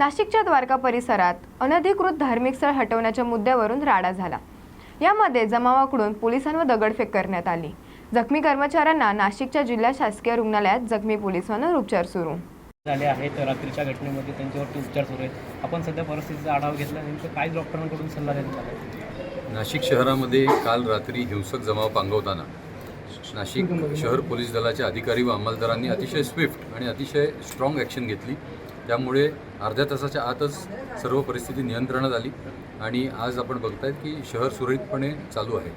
नाशिकच्या द्वारका परिसरात अनधिकृत धार्मिक स्थळ हटवण्याच्या मुद्द्यावरून राडा झाला. यामध्ये जमावाकडून पोलिसांवर दगडफेक करण्यात आली. जखमी कर्मचाऱ्यांना नाशिकच्या जिल्हा शासकीय रुग्णालयात जखमी पोलिसांवर उपचार सुरू. झाले आहेत रात्रीच्या घटनेमध्ये त्यांच्यावरती उपचार सुरू आहेत. आपण सध्या परिस्थितीचा आढावा घेतला नेमकं काय डॉक्टरांकडून सल्ला देण्यात? नाशिक शहरामध्ये काल रात्री हिंसक जमाव पांगवताना नाशिक शहर पोलीस दलाच्या अधिकारी व अंमलदारांनी अतिशय स्विफ्ट आणि अतिशय स्ट्रॉंग ॲक्शन घेतली. त्यामुळे अर्ध्या तासाच्या आतच सर्व परिस्थिती नियंत्रणात आली. आणि आज आपण बघतायत की शहर सुरळीतपणे चालू आहे.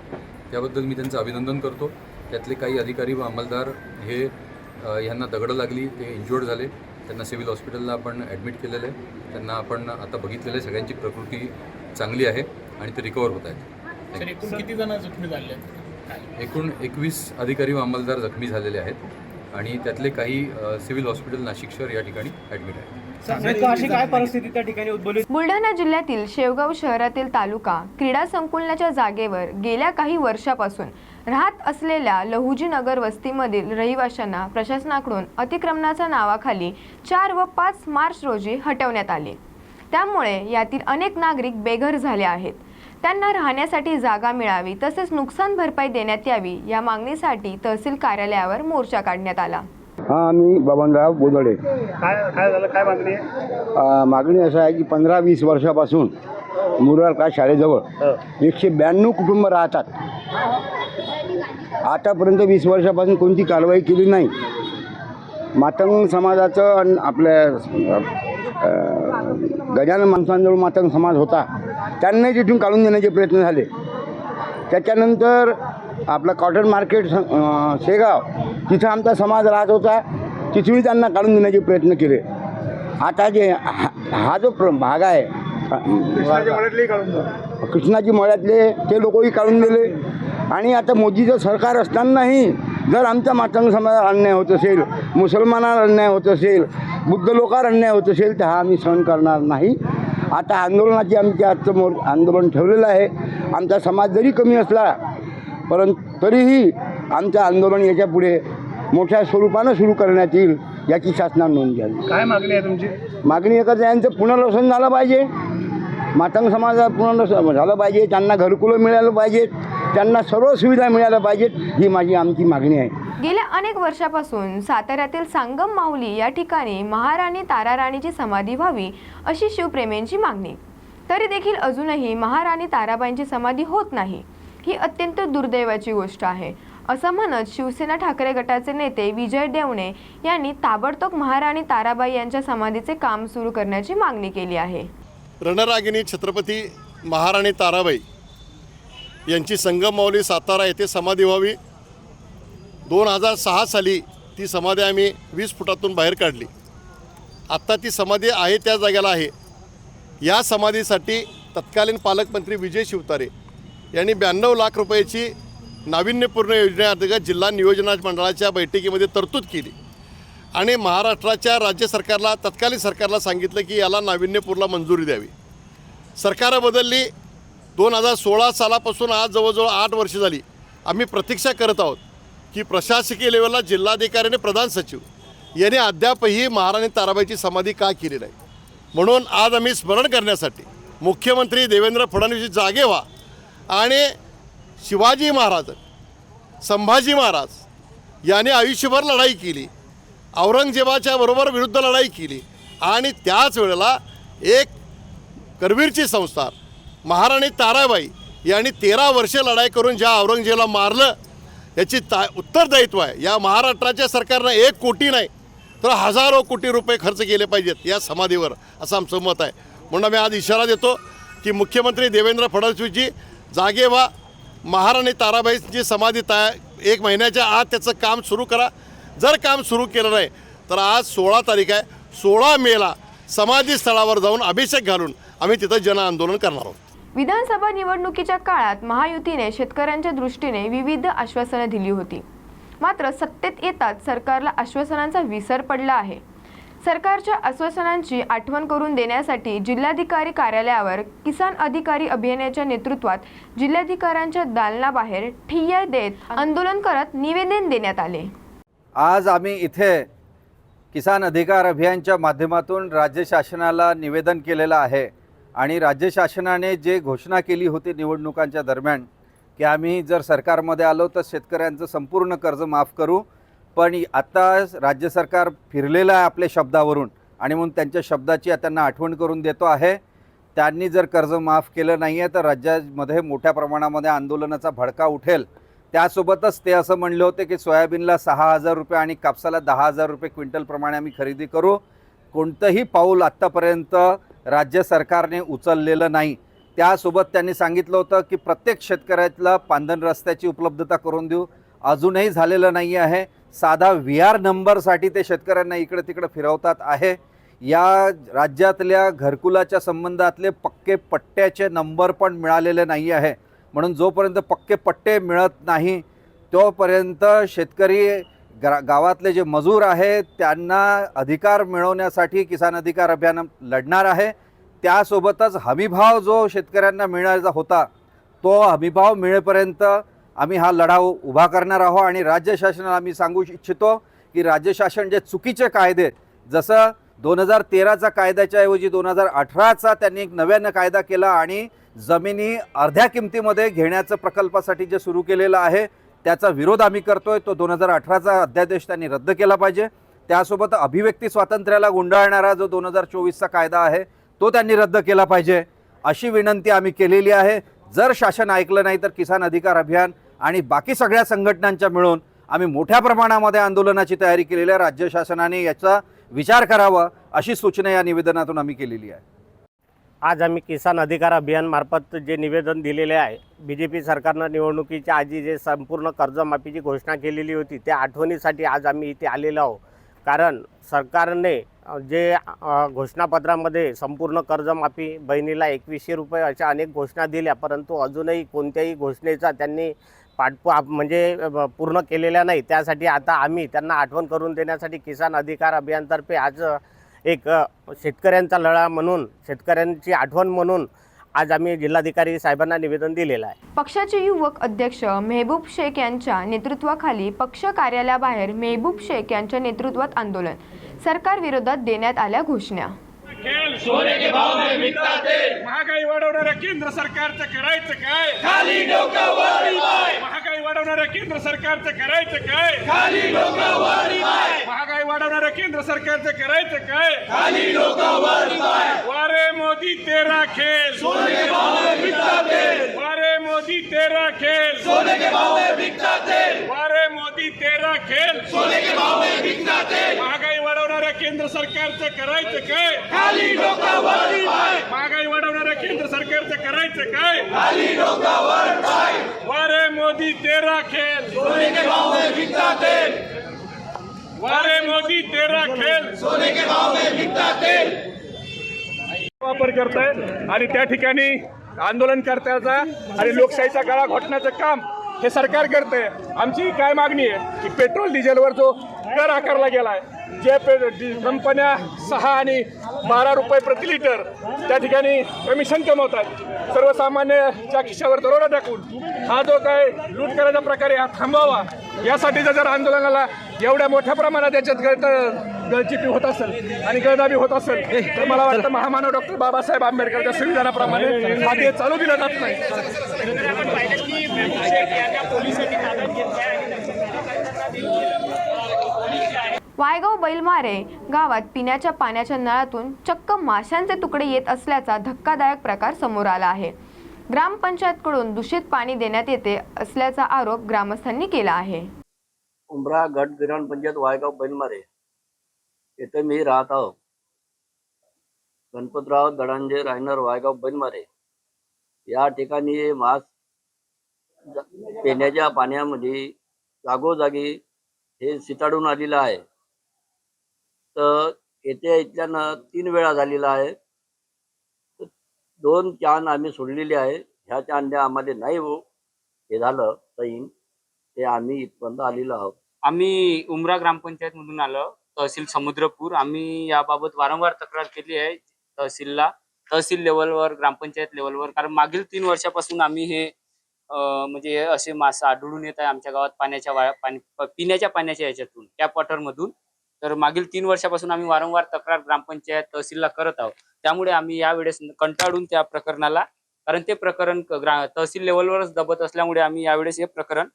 त्याबद्दल मी त्यांचं अभिनंदन करतो. त्यातले काही अधिकारी व अंमलदार हे यांना दगडं लागली ते इंज्युअर्ड झाले. त्यांना सिव्हिल हॉस्पिटलला आपण ॲडमिट केलेलं आहे. त्यांना आपण आता बघितलेलं आहे. सगळ्यांची प्रकृती चांगली आहे आणि ते रिकवर होत आहेत. एकूण किती जण जखमी झाले एकूण एकवीस अधिकारी व अंमलदार जखमी झालेले आहेत. आणि त्यातले काही सिव्हिल हॉस्पिटल नाशिक शहर या ठिकाणी ॲडमिट आहेत. अशी काय परिस्थिती त्या ठिकाणी उद्भवली? बुलढाणा जिल्ह्यातील शेवगाव शहरातील तालुका क्रीडा संकुलनाच्या जागेवर गेल्या काही वर्षापासून राहत असलेल्या लहुजी नगर वस्तीमधील रहिवाशांना प्रशासनाकडून अतिक्रमणाच्या नावाखाली चार व पाच मार्च रोजी हटवण्यात आले. त्यामुळे यातील अनेक नागरिक बेघर झाले आहेत. त्यांना राहण्यासाठी जागा मिळावी तसेच नुकसान भरपाई देण्यात यावी या मागणीसाठी तहसील कार्यालयावर मोर्चा काढण्यात आला. हां मी बबनराव बोदडे काय काय झालं? काय मागणी आहे? अ, मागणी असं आहे की पंधरा वीस वर्षापासून मुरारका शाळेजवळ एकशे ब्याण्णव कुटुंब राहतात. आतापर्यंत वीस वर्षापासून कोणती कारवाई केली नाही. मातंग समाजाचं आणि आपल्या अ, गजानन माणसांजवळ मातंग समाज होता. त्यांना तिथून काढून देण्याचे प्रयत्न झाले. त्याच्यानंतर आपलं कॉटन मार्केट स- अं, शेगाव तिथं आमचा समाज राहत होता. तिथूनही त्यांना काढून देण्याचे प्रयत्न केले. आता जे हा हा जो प्र भाग आहे कृष्णाजी मळ्यातले ते लोकही काढून दिले. आणि आता मोदीचं सरकार असतानाही जर आमच्या मातंग समाजाला अन्याय होत असेल मुसलमानाला अन्याय होत असेल बुद्ध लोकांवर अन्याय होत असेल तर हा आम्ही सहन करणार नाही. आता आंदोलनाची आमच्या आजचं मोर आंदोलन ठेवलेलं आहे. आमचा समाज जरी कमी असला परंतु तरीही आमचं आंदोलन याच्यापुढे मोठ्या स्वरूपानं सुरू करण्यात येईल याची शासनाने नोंद घ्यावी. काय मागणी आहे तुमची? मागणी एकच आहे यांचं पुनर्वसन झालं पाहिजे. मातंग समाजात पुनर्वसन झालं पाहिजे त्यांना घरकुलं मिळालं पाहिजेत त्यांना सर्व सुविधा मिळाल्या पाहिजेत ही माझी आमची मागणी आहे. गेल्या अनेक वर्षापासून साताऱ्यातील सांगम माऊली या ठिकाणी महाराणी ताराराणीची समाधी व्हावी अशी शिवप्रेमींची मागणी. तरी देखील अजूनही महाराणी ताराबाईंची समाधी होत नाही ही अत्यंत दुर्दैवाची गोष्ट आहे. असं म्हणत शिवसेना ठाकरे गटाचे नेते विजय देवणे यांनी ताबडतोब महाराणी ताराबाई यांच्या समाधीचे काम सुरू करण्याची मागणी केली आहे. रणरागिणी छत्रपती महाराणी ताराबाई यांची संगममाऊली सातारा येथे समाधी व्हावी. दोन हजार सहा साली ती समाधी आम्ही वीस फुटातून बाहेर काढली. आत्ता ती समाधी आहे त्या जागेला आहे. या समाधीसाठी तत्कालीन पालकमंत्री विजय शिवतारे यांनी ब्याण्णव लाख रुपयाची नाविन्यपूर्ण योजनेअंतर्गत जिल्हा नियोजन मंडळाच्या बैठकीमध्ये तरतूद केली. आणि महाराष्ट्राच्या राज्य सरकारला तत्कालीन सरकारला सांगितलं की याला नाविन्यपूरला मंजुरी द्यावी. सरकारं बदलली. दोन हजार सोळा सालापासून आज जवळजवळ आठ वर्ष झाली. आम्ही प्रतीक्षा करत आहोत की प्रशासकीय लेवलला जिल्हाधिकारी आणि प्रधान सचिव. यांनी अद्यापही महाराणी ताराबाईची समाधी का केली नाही? म्हणून आज आम्ही स्मरण करण्यासाठी मुख्यमंत्री देवेंद्र फडणवीस जागे व्हा आणि शिवाजी महाराज संभाजी महाराज यांनी आयुष्यभर लढाई केली. औरंगजेबाच्या बरोबर विरुद्ध लढाई केली. आणि त्याच वेळेला एक करवीरची संस्था महाराणी ताराबाई यांनी तेरा वर्षे लढाई करून ज्या औरंगजेबाला मारलं याची ता उत्तरदायित्व आहे. या महाराष्ट्राच्या सरकारनं एक कोटी नाही तर हजारो कोटी रुपये खर्च केले पाहिजेत या समाधीवर असं आमचं मत आहे. म्हणून आम्ही आज इशारा देतो की मुख्यमंत्री देवेंद्र फडणवीसजी जागे व्हा महाराणी ताराबाईंची समाधी तयार एक महिन्याच्या आत त्याचं काम सुरू करा. जर काम सुरू केलं नाही तर आज सोळा तारीख आहे. सोळा मेला समाधी स्थळावर जाऊन अभिषेक घालून आम्ही तिथं जन आंदोलन करणार आहोत. विधानसभा निवडणुकीच्या काळात महायुतीने शेतकऱ्यांच्या दृष्टीने विविध आश्वासनं दिली होती. मात्र सत्तेत येताच सरकारला आश्वासनांचा विसर पडला आहे. सरकारच्या आश्वासनांची आठवण करून देण्यासाठी जिल्हाधिकारी कार्यालयावर किसान अधिकारी अभियानाच्या नेतृत्वात जिल्हाधिकाऱ्यांच्या दालनाबाहेर ठिय्या देत आंदोलन करत निवेदन देण्यात आले. आज आम्ही इथे किसान अधिकार अभियानच्या माध्यमातून राज्य शासनाला निवेदन केलेलं आहे आणि राज्य शासनाने जे घोषणा केली होती निवडणुकांच्या दरम्यान की आम्ही जर सरकारमध्ये आलो तर शेतकऱ्यांचं संपूर्ण कर्ज माफ करू पण आता राज्य सरकार फिरलेलं आहे आपल्या शब्दावरून आणि म्हणून त्यांच्या शब्दाची त्यांना आठवण करून देतो आहे. त्यांनी जर कर्ज माफ केलं नाही आहे तर राज्यामध्ये मोठ्या प्रमाणामध्ये आंदोलनाचा भडका उठेल. त्यासोबतच ते असं म्हणले होते की सोयाबीनला सहा हजार रुपये आणि कापसाला दहा हजार रुपये क्विंटलप्रमाणे आम्ही खरेदी करू. कोणतंही पाऊल आत्तापर्यंत राज्य सरकारने उचललेलं नाही. त्यासोबत त्यांनी सांगितलं होतं की प्रत्येक शेतकऱ्याला पांधन रस्त्याची उपलब्धता करून देऊ. अजूनही झालेलं नाही आहे साधा व्ही आर नंबरसाठी ते शेतकऱ्यांना इकडे तिकडे फिरवतात आहे. या राज्यातल्या घरकुलाच्या संबंधातले पक्के पट्ट्याचे नंबर पण मिळालेले नाही आहे. म्हणून जोपर्यंत पक्के पट्टे मिळत नाही तोपर्यंत शेतकरी ग्रा गावातले जे मजूर आहेत त्यांना अधिकार मिळवण्यासाठी किसान अधिकार अभियान लढणार आहे. त्यासोबतच हमीभाव जो शेतकऱ्यांना मिळायचा होता तो हमीभाव मिळेपर्यंत आम्ही हा लढा उभा करणार आहोत आणि राज्य शासनाला आम्ही सांगू इच्छितो की राज्य शासन जे चुकीचे कायदे जसं दोन हजार तेराचा कायद्याच्या ऐवजी दोन हजार अठराचा त्यांनी एक नव्यानं कायदा केला आणि जमिनी अर्ध्या किमतीमध्ये घेण्याचं प्रकल्पासाठी जे सुरू केलेलं आहे त्याचा विरोध आम्ही करतोय. तो दोन हजार अठराचा अध्यादेश त्यांनी रद्द केला पाहिजे. त्यासोबत अभिव्यक्ती स्वातंत्र्याला गुंडाळणारा जो दोन हजार चोवीसचा कायदा आहे तो त्यांनी रद्द केला पाहिजे. अशी विनंती आम्ही केलेली आहे. जर शासन ऐकलं नाही तर किसान अधिकार अभियान आणि बाकी सगळ्या संघटनांच्या मिळून आम्ही मोठ्या प्रमाणामध्ये आंदोलनाची तयारी केलेली आहे. राज्य शासनाने याचा विचार करावा अशी सूचना या निवेदनातून आम्ही केलेली आहे. आज आम्ही किसान अधिकार अभियानमार्फत जे निवेदन दिलेले आहे बी जे पी सरकारनं निवडणुकीच्या आधी जे संपूर्ण कर्जमाफीची घोषणा केलेली होती त्या आठवणीसाठी आज आम्ही इथे आलेलो आहोत. कारण सरकारने जे घोषणापत्रामध्ये संपूर्ण कर्जमाफी बहिणीला एकवीसशे रुपये अशा अनेक घोषणा दिल्या परंतु अजूनही कोणत्याही घोषणेचा त्यांनी पाठपा म्हणजे पूर्ण केलेल्या नाही. त्यासाठी आता आम्ही त्यांना आठवण करून देण्यासाठी किसान अधिकार अभियानतर्फे आज एक शेतकऱ्यांचा लढा म्हणून शेतकऱ्यांची आठवण म्हणून आज आम्ही जिल्हाधिकारी साहेबांना निवेदन दिलेलं आहे. पक्षाचे युवक अध्यक्ष मेहबूब शेख यांच्या नेतृत्वाखाली पक्ष कार्यालयाबाहेर मेहबूब शेख यांच्या नेतृत्वात आंदोलन सरकार विरोधात देण्यात आल्या घोषणा. महागाई वाढवणाऱ्या केंद्र सरकारचं करायचं काय? खाली महागाई वाढवणाऱ्या केंद्र सरकारचं करायचं काय? खाली महागाई वाढवणाऱ्या केंद्र सरकारचं करायचं काय? खाली वारे मोदी तेरा खेल वारे मोदी तेरा खेल वारे मोदी तेरा खेल महागाई वाढवणाऱ्या केंद्र सरकारचं करायचं काय? खाली महागाई वाढवणाऱ्या केंद्र सरकारचं करायचं काय? खाली वारे मोदी तेरा खेल. वारे मोदी तेरा खेल. वापर करतायत आणि त्या ठिकाणी आंदोलनकर्त्याचा आणि लोकशाहीचा गळा घोटण्याचं काम हे सरकार करते आमची काय मागणी आहे की पेट्रोल डिझेलवर जो कर आकारला गेला आहे जे पे कंपन्या सहा आणि बारा रुपये प्रति लिटर त्या ठिकाणी कमिशन कमवतात. सर्वसामान्यच्या खिशावर दरोडा टाकून हा जो काय लूट करायचा प्रकार आहे हा थांबवावा. यासाठीचं जर आंदोलनाला एवढ्या मोठ्या प्रमाणात याच्यात गळत गळचिपी होत असेल आणि गळदाबी होत असेल तर मला वाटतं महामानव डॉक्टर बाबासाहेब आंबेडकरच्या संविधानाप्रमाणे हा ते चालू दिला जात नाही. वायगाव बैलमारे गावात पिण्याच्या पाण्याच्या नळातून चक्क माशांचे तुकडे येत असल्याचा धक्कादायक प्रकार समोर आला आहे. ग्रामपंचायतकडून दूषित पाणी देण्यात येते असल्याचा आरोप ग्रामस्थांनी केला आहे. उमरा गट ग्रामपंचायत वायगाव बैलमारे. येथे मी राहत आहो. गणपतराव दडांजे रायनर वायगाव बैलमारे. या ठिकाणी मास पिण्याच्या पाण्यामध्ये जागोजागी हे सिताडून आलेलं आहे. तर येथे इथल्यानं तीन वेळा झालेला आहे. दोन चान आम्ही सोडलेले आहे. ह्या कॅनने आम्हाला नाही हो हे झालं सैन ते आम्ही इथपर्यंत आलेलो आहोत. आम्ही उमरा ग्रामपंचायत मधून आलो तहसील समुद्रपूर. आम्ही याबाबत वारंवार तक्रार केली आहे तहसीलला तहसील लेवलवर ग्रामपंचायत लेवलवर. कारण मागील तीन वर्षापासून आम्ही हे म्हणजे असे मासे आढळून येत आहे आमच्या गावात पाण्याच्या वाया पाणी पिण्याच्या पाण्याच्या याच्यातून टॅप वॉटर मधून तर मागील तीन वर्षापासून आम्ही वारंवार तक्रार ग्रामपंचायत तहसीलला करत आहोत. त्यामुळे आम्ही यावेळेस कंटाळून त्या प्रकरणाला कारण ते प्रकरण तहसील लेवलवरच दबत असल्यामुळे आम्ही यावेळेस हे प्रकरण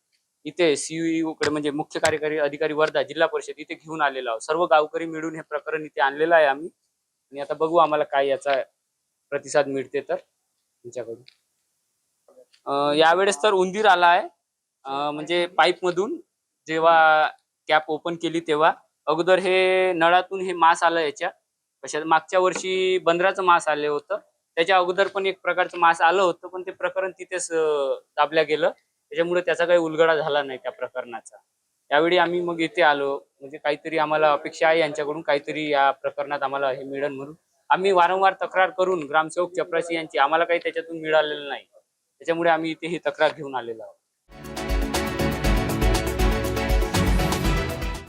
इथे सीईओ कडे म्हणजे मुख्य कार्यकारी अधिकारी वर्धा जिल्हा परिषद इथे घेऊन आलेलो आहोत. सर्व गावकरी मिळून हे प्रकरण इथे आणलेलं आहे आम्ही. आणि आता बघू आम्हाला काय याचा प्रतिसाद मिळते तर तुमच्याकडून. यावेळेस तर उंदीर आला आहे. म्हणजे पाईप मधून जेव्हा कॅप ओपन केली तेव्हा. अगोदर हे नळातून हे मास आलं याच्या. कशा मागच्या वर्षी बंदराचं मास आले होतं. त्याच्या अगोदर पण एक प्रकारचं मास आलं होतं पण ते प्रकरण तिथेच दाबल्या गेलं. त्याच्यामुळे त्याचा काही उलगडा झाला नाही त्या प्रकरणाचा. यावेळी आम्ही मग इथे आलो. म्हणजे काहीतरी आम्हाला अपेक्षा आहे यांच्याकडून काहीतरी या प्रकरणात आम्हाला हे मिळेल म्हणून. आम्ही वारंवार तक्रार करून ग्रामसेवक चपराशी यांची आम्हाला काही त्याच्यातून मिळालेलं नाही. त्याच्यामुळे आम्ही इथे ही तक्रार घेऊन आलेलो आहोत.